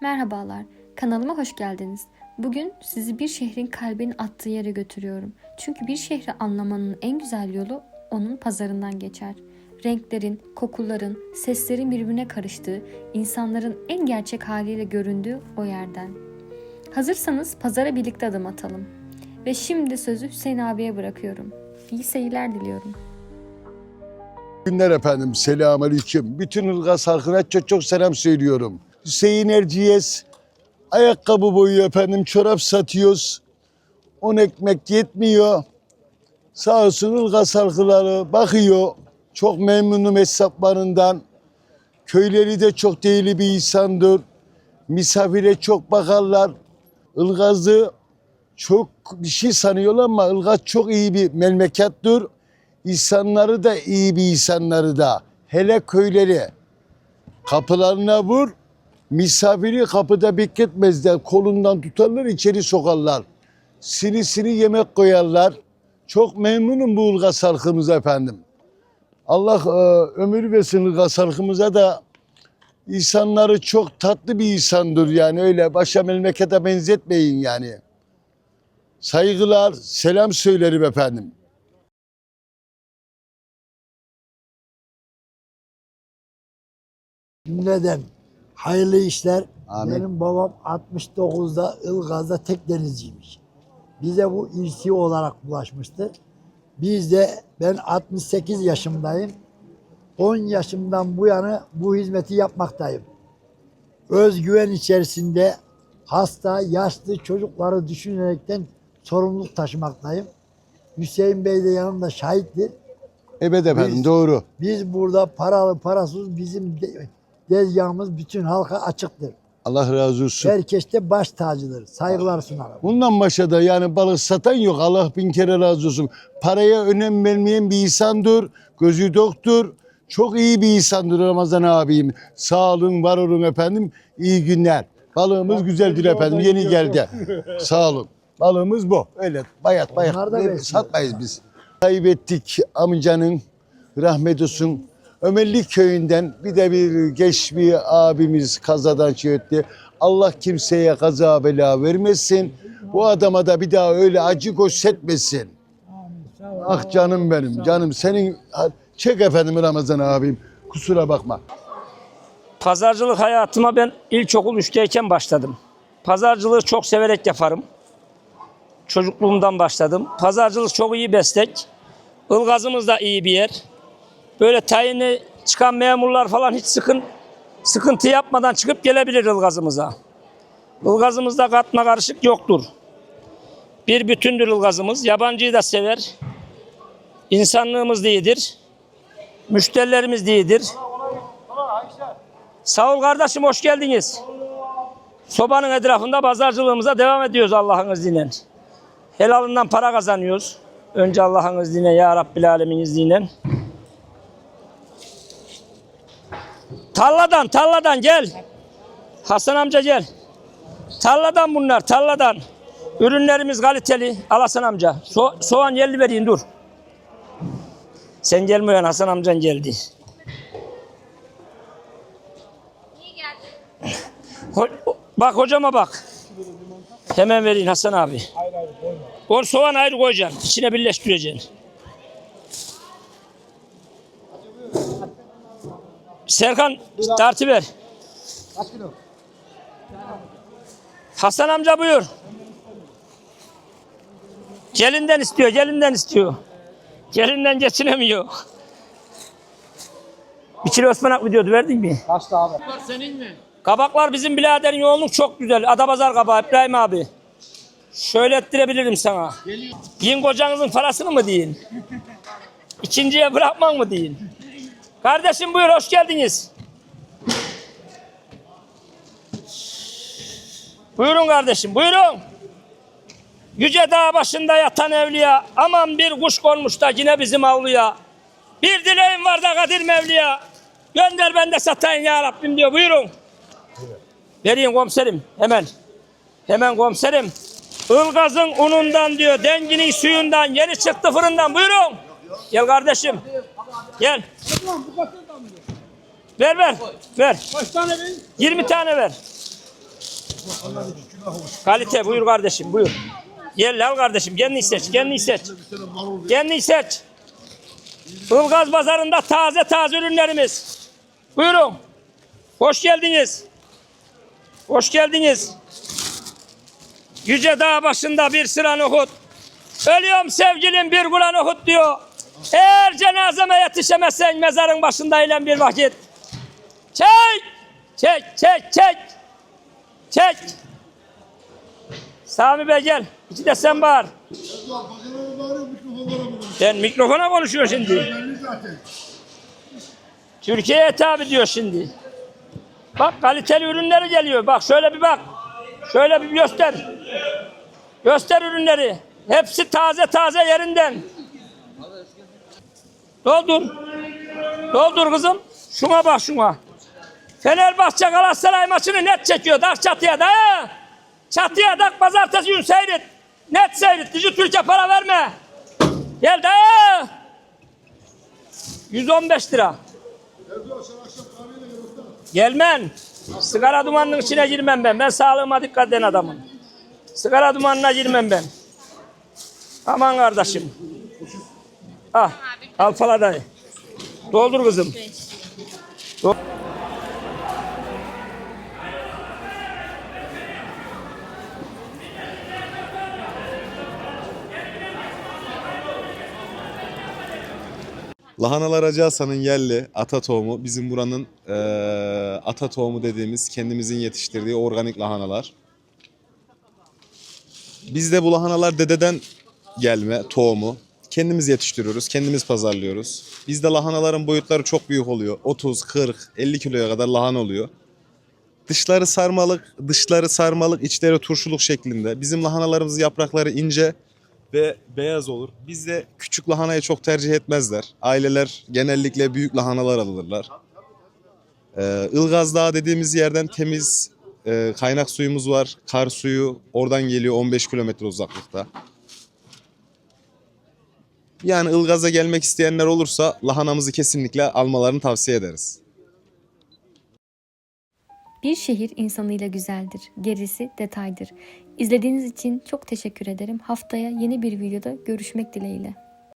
Merhabalar, kanalıma hoş geldiniz. Bugün sizi bir şehrin kalbin attığı yere götürüyorum. Çünkü bir şehri anlamanın en güzel yolu onun pazarından geçer. Renklerin, kokuların, seslerin birbirine karıştığı, insanların en gerçek haliyle göründüğü o yerden. Hazırsanız pazara birlikte adım atalım. Ve şimdi sözü Hüseyin abiye bırakıyorum. İyi seyirler diliyorum. günler efendim. Selamünaleyküm. Bütün Ilgaz halkına çok çok selam söylüyorum. Hüseyin Erciyes ayakkabı boyu efendim çorap satıyoruz. On ekmek yetmiyor. Sağ olsun Ilgaz halkları bakıyor. Çok memnunum hesaplarından. Köyleri de çok değerli bir insandır. Misafire çok bakarlar. Ilgaz'ı çok bir şey sanıyorlar ama Ilgaz çok iyi bir memlekettir. İnsanları da iyi bir insanları da. Hele köyleri. Kapılarına vur. Misafiri kapıda bekletmezler. Kolundan tutarlar içeri sokarlar. Sini sini yemek koyarlar. Çok memnunum bu Ilgaz halkımıza efendim. Allah e, ömür versin Ilgaz halkımıza da insanları çok tatlı bir insandır yani öyle başa memlekete benzetmeyin yani. Saygılar, selam söylerim efendim. Cümleden hayırlı işler. Amin. Benim babam 69'da Ilgaz'da tek denizciymiş. Bize bu irsi olarak bulaşmıştı. Biz de ben 68 yaşımdayım. 10 yaşımdan bu yana bu hizmeti yapmaktayım. Özgüven içerisinde hasta, yaşlı çocukları düşünerekten sorumluluk taşımaktayım. Hüseyin Bey de yanımda şahittir. Evet efendim Biz- doğru. Biz burada paralı parasız bizim de, dezgahımız bütün halka açıktır. Allah razı olsun. Herkes de baş tacıdır. Saygılar sunarım. Bundan başka da yani balık satan yok. Allah bin kere razı olsun. Paraya önem vermeyen bir insandır. Gözü doktur. Çok iyi bir insandır Ramazan abim. Sağ olun, var olun efendim. İyi günler. Balığımız güzeldir efendim. Yeni geldi. Sağ olun. Balığımız bu. Öyle bayat bayat. Satmayız biz. Kaybettik amcanın rahmet olsun. Ömerlik köyünden bir de bir geç bir abimiz kazadan şey etti. Allah kimseye kaza bela vermesin. Bu adama da bir daha öyle acı göstermesin. Ah canım benim canım senin çek efendim Ramazan abim kusura bakma. Pazarcılık hayatıma ben ilkokul 3'teyken başladım. Pazarcılığı çok severek yaparım. Çocukluğumdan başladım. Pazarcılık çok iyi meslek. Ilgazımız da iyi bir yer. Böyle tayini çıkan memurlar falan hiç sıkın, sıkıntı yapmadan çıkıp gelebilir Ilgazımıza. Ilgazımızda katma karışık yoktur. Bir bütündür Ilgazımız. Yabancıyı da sever. İnsanlığımız da iyidir. Müşterilerimiz de. Sağ ol kardeşim hoş geldiniz. Sobanın etrafında pazarcılığımıza devam ediyoruz Allah'ın izniyle. Helalından para kazanıyoruz. Önce Allah'ın izniyle ya Rabbil Alemin izniyle. Tarladan tarladan gel. Hasan amca gel. Tarladan bunlar tarladan. Ürünlerimiz kaliteli. Al Hasan amca. So- soğan yerli vereyim dur. Sen gelmiyorsun Hasan amcan geldi. Ho- bak hocama bak. Hemen vereyim Hasan abi. O soğan ayrı koyacaksın. İçine birleştireceksin. Serkan tartı ver. Hasan amca buyur. Gelinden istiyor, gelinden istiyor. Gelinden geçinemiyor. Bir kilo ıspanak mı diyordu, verdin mi? Kabaklar bizim biraderin yoğunluk çok güzel. Adapazar kabağı İbrahim abi. Şöyle ettirebilirim sana. Yiyin kocanızın parasını mı deyin? İkinciye bırakman mı deyin? Kardeşim buyur hoş geldiniz. Buyurun kardeşim buyurun. Yüce dağ başında yatan evliya. Aman bir kuş konmuş da yine bizim avluya. Bir dileğim var da Kadir Mevliya. Gönder ben de satayım ya Rabbim diyor. Buyurun. Vereyim komiserim hemen. Hemen komiserim. Ilgaz'ın unundan diyor, denginin suyundan, yeni çıktı fırından. Buyurun. Gel kardeşim. Gel. Ver ver. Ver. Kaç tane verin? 20 tane ver. Kalite buyur kardeşim buyur. Yerli al kardeşim kendin seç kendin seç. Kendin seç. Ilgaz pazarında taze taze ürünlerimiz. Buyurun. Hoş geldiniz. Hoş geldiniz. Yüce dağ başında bir sıra nohut. Ölüyorum sevgilim bir kula nohut diyor. Eğer cenazeme yetişemezsen mezarın başında eğlen bir vakit. Çek! Çek, çek, çek! Çek! Sami Bey gel. İki de sen bağır. Sen mikrofona konuşuyor şimdi. Türkiye'ye tabi diyor şimdi. Bak kaliteli ürünleri geliyor. Bak şöyle bir bak. Şöyle bir göster. Göster ürünleri. Hepsi taze taze yerinden. Doldur. Doldur kızım. Şuna bak şuna. Fenerbahçe Galatasaray maçını net çekiyor. Dak çatıya da. Çatıya dak pazartesi gün seyret. Net seyret. Dijitürk'e para verme. Gel de. 115 lira. Gelmem. Sigara dumanının içine girmem ben. Ben sağlığıma dikkat eden adamım. Sigara dumanına girmem ben. Aman kardeşim. Ah. Al falan dayı. Doldur kızım. Lahanalar Hacı Hasan'ın yerli ata tohumu. Bizim buranın eee ata tohumu dediğimiz kendimizin yetiştirdiği organik lahanalar. Bizde bu lahanalar dededen gelme tohumu. Kendimiz yetiştiriyoruz, kendimiz pazarlıyoruz. Bizde lahanaların boyutları çok büyük oluyor. 30, 40, 50 kiloya kadar lahana oluyor. Dışları sarmalık, dışları sarmalık, içleri turşuluk şeklinde. Bizim lahanalarımızın yaprakları ince ve beyaz olur. Bizde küçük lahanayı çok tercih etmezler. Aileler genellikle büyük lahanalar alırlar. Ee, Ilgaz Dağı dediğimiz yerden temiz e, kaynak suyumuz var. Kar suyu oradan geliyor 15 kilometre uzaklıkta. Yani Ilgaz'a gelmek isteyenler olursa lahanamızı kesinlikle almalarını tavsiye ederiz. Bir şehir insanıyla güzeldir. Gerisi detaydır. İzlediğiniz için çok teşekkür ederim. Haftaya yeni bir videoda görüşmek dileğiyle.